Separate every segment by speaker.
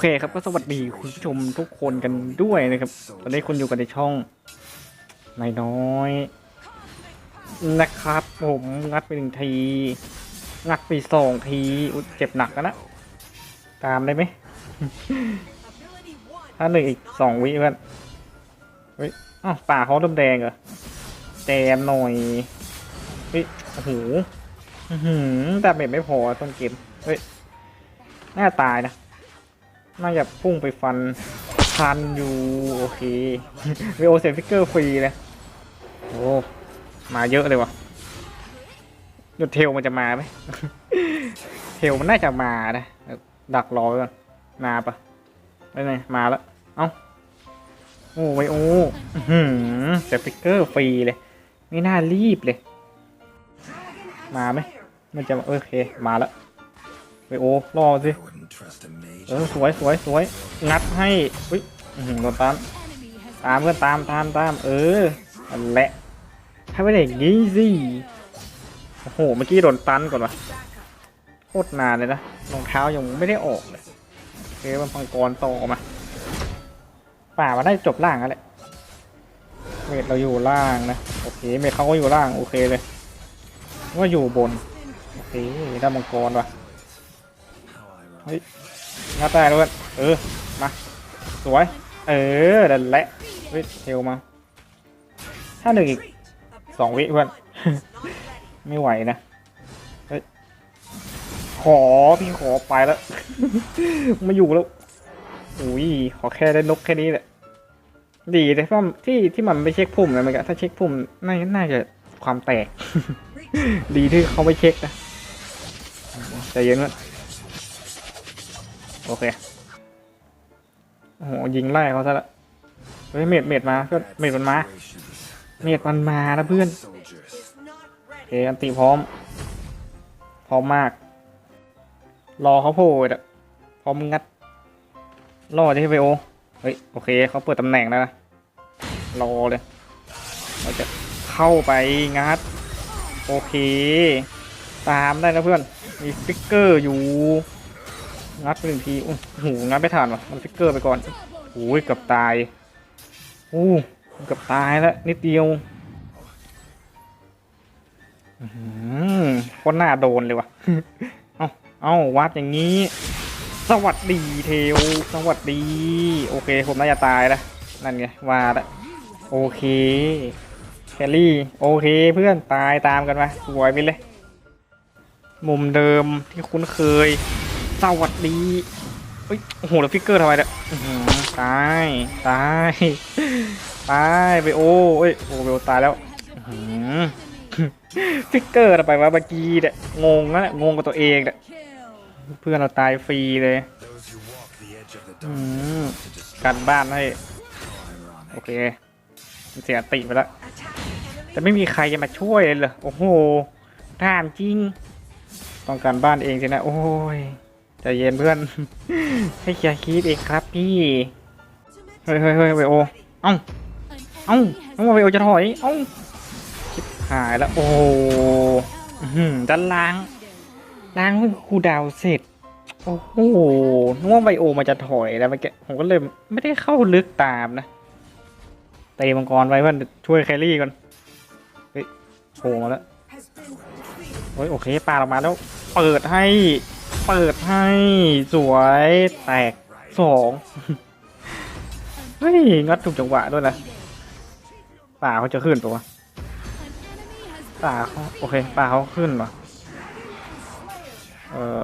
Speaker 1: โอเคครับก็สวัสดีคุณผู้ชมทุกคนกันด้วยนะครับ ตอนนี้คุณอยู่กันในช่องนายน้อย นะครับ ผมงัดไปหนึ่งที งัดไปสองทีอุเจ็บหนักแล้วนะตามได้ไหมถ้าหนึ่งอีกสองวิเพื่อนเฮ้ยอ้าวป่าเขาเริ่มแดงเหรอแจมหน่อยเฮ้ยโอ้โหอื้อหือแต่เม็ดไม่พอต้นเกมเฮ้ยน่าตายนะ น่าจะพุ่งไปฟันพันอยู่โอเควีโอเซฟิกเกอร์ฟรีเลยโอ้มาเยอะเลยวะหยุดเทลมันจะมาไหมเทลมันน่าจะมานะเลยดักรอไว้ก่อนมาปะไม่ไงมาแล้วเอ้าโอ้ไวโอ้หือเซฟิกเกอร์ฟรีเลย ไม่น่ารีบเลย มาไหมมันจะโอเคมาแล้ว ไวโอ้รอสิเออสวยสวยสวยงัดให้อุ้ยหือโดนตามตามเพื่อนตามตามตามเออนั่นแหละถ้าไม่ได้งี้สิโอ้โหเมื่อกี้โดนตันก่อนวะโคตรนานเลยนะรองเท้ายังไม่ได้ออกเลยโอเคมันพังกรต่อมาป่ามันได้จบล่างแล้วแหละเมดเราอยู่ล่างนะโอเคเมดเขาก็อยู่ล่างโอเคเลยว่าอยู่บนโอเคได้มังกรว่ะ เฮ้ยงัดได้ด้วยเออ มา สวย เออดันแหละเฮ้ยเทลมาถ้าหนึ่งอีกสองวิเพื่อน ไม่ไหวนะ เฮ้ย ขอพี่ขอไปแล้ว มาอยู่แล้ว อุ้ย ขอแค่ได้นกแค่นี้แหละ ดีแต่ว่าที่ที่มันไม่เช็คพุ่มนะมันก็ถ้าเช็คพุ่มน่าน่าจะความแตก ดีที่เขาไม่เช็คนะใจเย็นเพื่อน โอเค โอ้โห ยิงไล่เขาซะละ เฮ้ย เมดเมดมาเพื่อนเมดมันมา เมดมันมาแล้วเพื่อนโอเคอันตีพร้อม พร้อมมาก รอเขาโผล่อะพร้อมงัด รอที่ไวโอ เฮ้ย โอเค เขาเปิดตำแหน่งแล้วนะ รอเลย เราจะเข้าไปงัด โอเค ตามได้นะเพื่อน มีฟิกเกอร์อยู่ งัดไปหนึ่งทีโอ้โหงัดไม่ทันว่ะมันฟิกเกอร์ไปก่อนโอ้ยเกือบตายโอ้เกือบตายแล้วนิดเดียวอื้อหือโคนหน้าโดนเลยว่ะ เอ้าเอ้าวัดอย่างนี้ สวัสดีเทล สวัสดี โอเค ผมน่าจะตายแล้วนั่นไงวาดอะโอเคแคลรี่ โอเค เพื่อนตายตามกันมาสวยไปเลย มุมเดิมที่คุ้นเคย สวัสดีเฮ้ยโอ้โหแล้วฟิกเกอร์ทำไมเนี่ยตายตายตายไปโอ้เอ้ยโอ้เบลตายแล้วฟิกเกอร์ทำไมวะเมื่อกี้เนี่ยงงนะงงกับตัวเองเนี่ยเพื่อนเราตายฟรีเลยกันบ้านให้โอเคเสียติไปแล้วแต่ไม่มีใครจะมาช่วยเลยเหรอโอ้โหถามจริง ต้องการบ้านเองสินะโอ้ย ใจเย็นเพื่อน ให้เคลียร์คีดเองครับพี่ เฮ้ยเฮ้ยเฮ้ยไวโอ เอ้า เอ้าน้องไวโอจะถอย เอ้าชิบหายแล้ว โอ้โหอื้อหือด้านล่าง ล้างคูดาวเสร็จ โอ้โหนึกว่าไวโอมันจะถอยแล้วเมื่อกี้ผมก็เลยไม่ได้เข้าลึกตามนะเตะมังกรไว้เพื่อนช่วยแครี่ก่อน เฮ้ยโผล่มาแล้วเฮ้ยโอเคปลาออกมาแล้ว เปิดให้ เปิดให้สวยแตกสองเฮ้ยงัดถูกจังหวะด้วยนะป่าเขาจะขึ้นตัวป่าเขาโอเคป่าเขาขึ้นว่ะเออ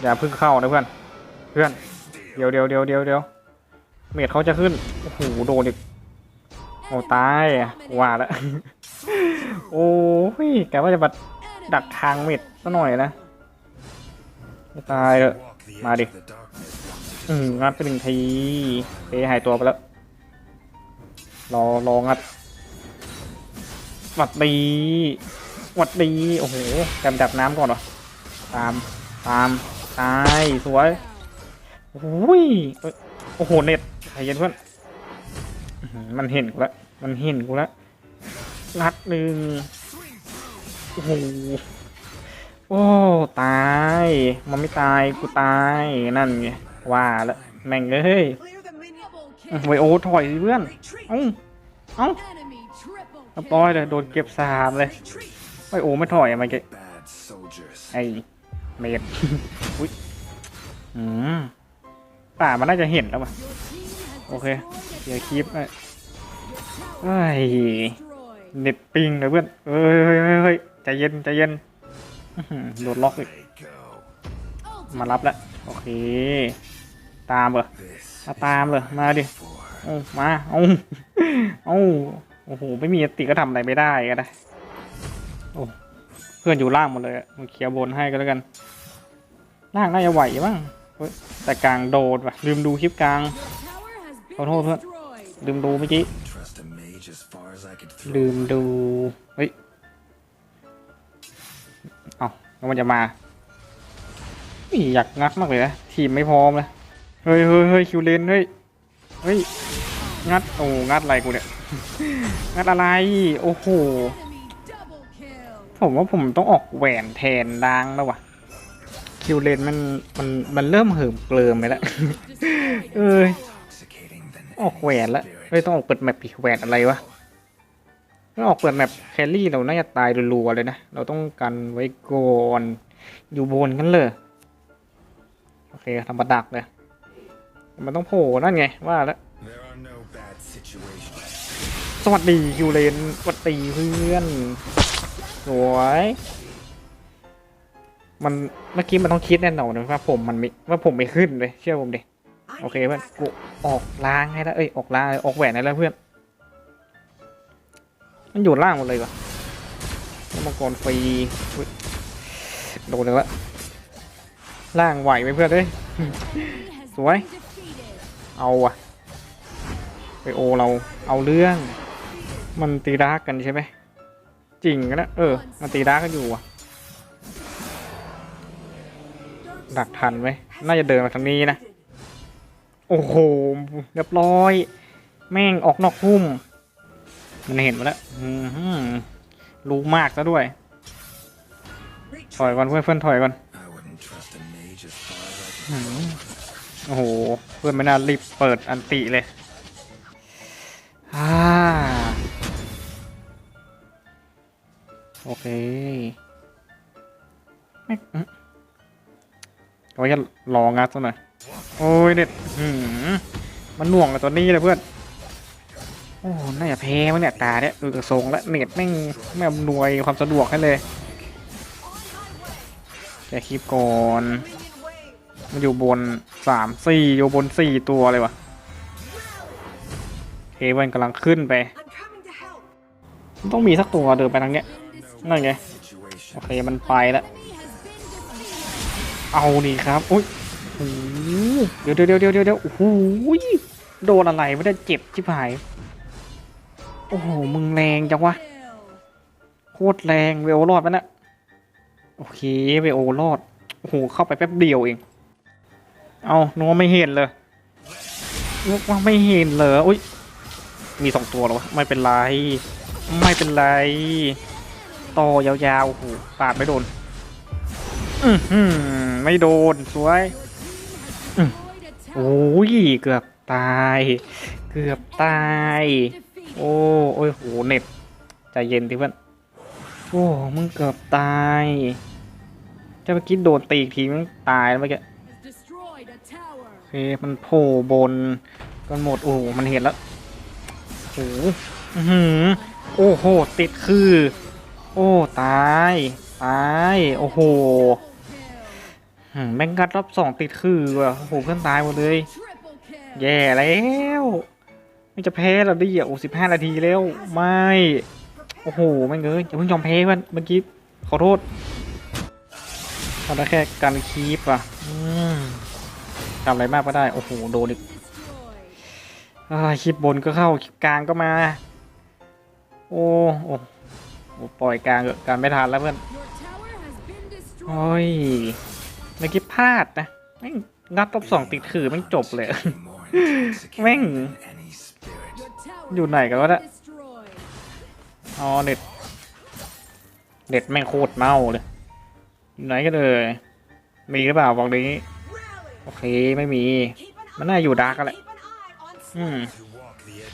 Speaker 1: อย่าเพิ่งเข้านะเพื่อนเพื่อนเดี๋ยวเดี๋ยวเดี๋ยวเดี๋ยวเดี๋ยวเมดเขาจะขึ้นโอ้โหโดนอีกโอ้ตายว่าล้วโอ้ยแกว่าจะมาดักทางเม็ดซะหน่อยนะ ไม่ตายเลยมาดิ อืมงัดไปหนึ่งทีเอหายตัวไปแล้ว รอรองัดหวัดดีหวัดดี โอ้โหแกมดับน้ำก่อนเหรอ ตาม ตาม ตาย สวยโอ้ยเอ้ยโอ้โห เน็ตใจเย็นเพื่อน มันเห็นกูแล้วมันเห็นกูแล้วนัดหนึ่งโอ้โห โอ้ ตาย มันไม่ตาย กูตาย นั่นไง ว่าแล้วแม่งเอ้ยไวโอถอยสิเพื่อน เอ้า เอ้าเรียบร้อยเลย โดนเก็บสามเลย ไวโอไม่ถอยอะมันเกไอเมดอุ้ย อืมป่ามันน่าจะเห็นแล้วป่ะโอเค เดี๋ยวคลิปเอ้ยเน็ตปิงเลยเพื่อนเฮ้ยเฮ้ยเฮ้ยใจเย็น ใจเย็น โดนล็อกอีก มารับแล้ว โอเค ตามเหรอมาตามเลยมาดิเอามา เอาเอาโอ้โห ไม่มีติก็ทำอะไรไม่ได้ก็ได้ โอ้เพื่อนอยู่ล่างหมดเลยอะมาเคลียร์บนให้ก็แล้วกัน ล่างน่าจะไหวบ้างแต่กลางโดดว่ะ ลืมดูคลิปกลาง ขอโทษเพื่อน ลืมดูเมื่อกี้ ลืมดู เฮ้ย แล้วมันจะมาอยากงัดมากเลยนะทีมไม่พร้อมเลยเฮ้ยเฮ้ยเฮ้ยคิวเลนเฮ้ยเฮ้ยงัดโอ้งัดอะไรกูเนี่ยงัดอะไรโอ้โหผมว่าผมต้องออกแหวนแทนดังแล้ววะคิวเลนมันมันมันเริ่มเหิมเกลิมไปแล้วเอ้ยออกแหวนและเฮ้ยต้องออกเปิดแมปอีกแหวนอะไรวะ ถ้าออกเปิดแมปแคลรี่เราน่าจะตายรัวๆเลยนะ เราต้องกันไว้ก่อนอยู่บนกันเลย โอเคทำประดักเลย มันต้องโผล่นั่นไงว่าแล้วสวัสดีคิวเลนสวัสดีเพื่อน สวย มันเมื่อกี้มันต้องคิดแน่นอนนะว่าผมมันไม่ว่าผมไม่ขึ้นเลย เชื่อผมดิ โอเคเพื่อนกูออกล้างให้แล้ว เอ้ยออกล้างออกแหวนให้แล้วเพื่อน มันอยู่ล่างหมดเลยวะแล้วมังกรฟรีอุ๊ยโดนเลยละล่างไหวไหมเพื่อนเอ้ยสวย เอาอะไปโอเราเอาเรื่อง มันตีดาร์กกันใช่ไหมจริงนะเออ มันตีดาร์กกันอยู่อะดักทันไหมน่าจะเดินมาทางนี้นะ โอ้โหเรียบร้อย แม่งออกนอกพุ่ม มันเห็นมาแล้วรู้มากซะด้วย ถอยก่อนเพื่อนเพื่อนถอยก่อนโอ้โห เพื่อนไม่น่ารีบเปิดอันติเลยอโอเคไม่อืมเอาจะรองัดซะหน่อย โอ้ยเด็ดมมันหน่วงกับตัวนี้เลยเพื่อน โอ้น่าจะแพ้มั้งเนี่ยตาเนี่ยดูจากทรงแล้วเน็ตแม่งไม่อำนวยความสะดวกให้เลยแกคลิปก่อนมันอยู่บนสามสี่อยู่บนสี่ตัวเลยวะเคเบิลกำลังขึ้นไป ต้องมีสักตัวเดินไปทางเนี้ยนั่นไงโอเคมันไปแล้วเอาดีครับอุ้ยโอ้โหเดี๋ยวเดี๋ยวเดี๋ยวเดี๋ยวเดี๋ยวโอ้โหโดนอะไรไม่ได้เจ็บชิบหาย โอ้โห มึงแรงจังวะ โคตรแรงเวลรอดไปนะโอเคเวลรอด โอ้โห เข้าไปแป๊บเดียวเอง เอานัวไม่เห็นเลยนึกว่าไม่เห็นเลยอุ้ย มีสองตัวแล้ววะ ไม่เป็นไร ไม่เป็นไร ต่อยาวๆ โอ้โห ปาดไม่โดน อือหือไม่โดน สวยโอ้ย เกือบตาย เกือบตาย โอ้โอ้ยโหเน็ตใจเย็นดิเพื่อนโอ้มึงเกือบตายจ้าเมื่อกี้โดนตีอีกทีมึงตายแล้วเมื่อกี้โอเคมันโผล่บนกันหมดโอ้มันเห็นแล้วโอ้โหอื้อหือโอ้โหติดคือ โอ้ตายตายโอ้โหแม่งกัดรอบสองติดคือว่ะโอ้โหเพื่อนตายหมดเลย แย่แล้ว ไม่จะแพ้แล้วดิอะโอ้สิบห้านาทีแล้ว ไม่ โอ้โหไม่งเงยอย่าเพิ่งยอมแพ้มันเมื่อกี้ขอโทษทำได้แค่การคีปอะทำอะไรมากก็ได้ โอ้โห โดนอีกอคลิปบนก็เข้าคลิปกลางก็มา โอ้โอ้ปล่อยกลางการไม่ทันแล้วเพื่อนโอ้ยเมื่อกี้พลาดนะแม่งงัดรอบสองติดถือแม่งจบเลย
Speaker 2: More intoxicating
Speaker 1: Meng. อยู่ไหนกันวะเนี่ยอ๋อเน็ตเน็ตแม่งโคตรเน่าเลยอยู่ไหนกันเลยมีหรือเปล่าบอกนี้โอเคไม่มี มันน่าอยู่ดาร์กกันแหละอืม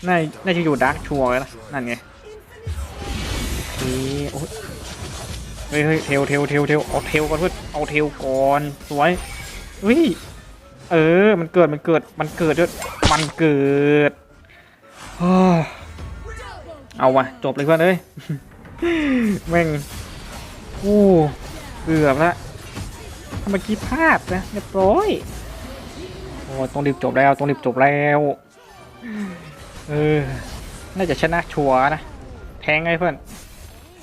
Speaker 1: น่าน่าจะอยู่ดาร์กชัวร์เลยนะนั่นไงโอเคโอ้ยเฮ้ยเฮ้ยเทลเทลเทลเทลเอาเทลก่อนเพื่อนเอาเทลก่อนสวยเฮ้ยเออ มันเกิดมันเกิดมันเกิดด้วยมันเกิด เอาวะจบเลยเพื่อนเอ้ยแม่งโอ้เกือบละถ้าเมื่อกี้พลาดนะเรียบร้อยโอ้ต้องรีบจบแล้วต้องรีบจบแล้วเออน่าจะชนะชัวนะ แทงไงเพื่อน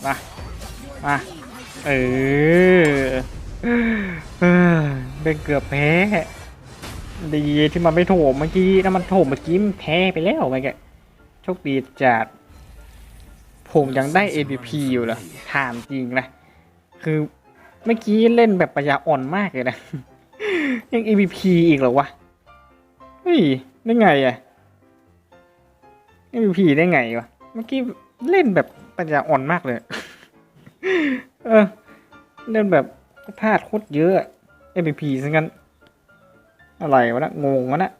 Speaker 1: มามาเออเออเป็นเกือบแพ้ดีที่มันไม่โถมเมื่อกี้นะมันโถมเมื่อกี้มันแพ้ไปแล้วไงแก โชคดีจัดผมยังได้ ABP อยู่เหรอถามจริงนะ คือเมื่อกี้เล่นแบบปัญญาอ่อนมากเลยนะ ยัง ABP อีกเหรอวะ เฮ้ย ได้ไงอะ MVP ได้ไงวะ เมื่อกี้เล่นแบบปัญญาอ่อนมากเลย เออ เล่นแบบพลาดโคตรเยอะ MVP ซะงั้น อะไรวะนะ งงวะนะ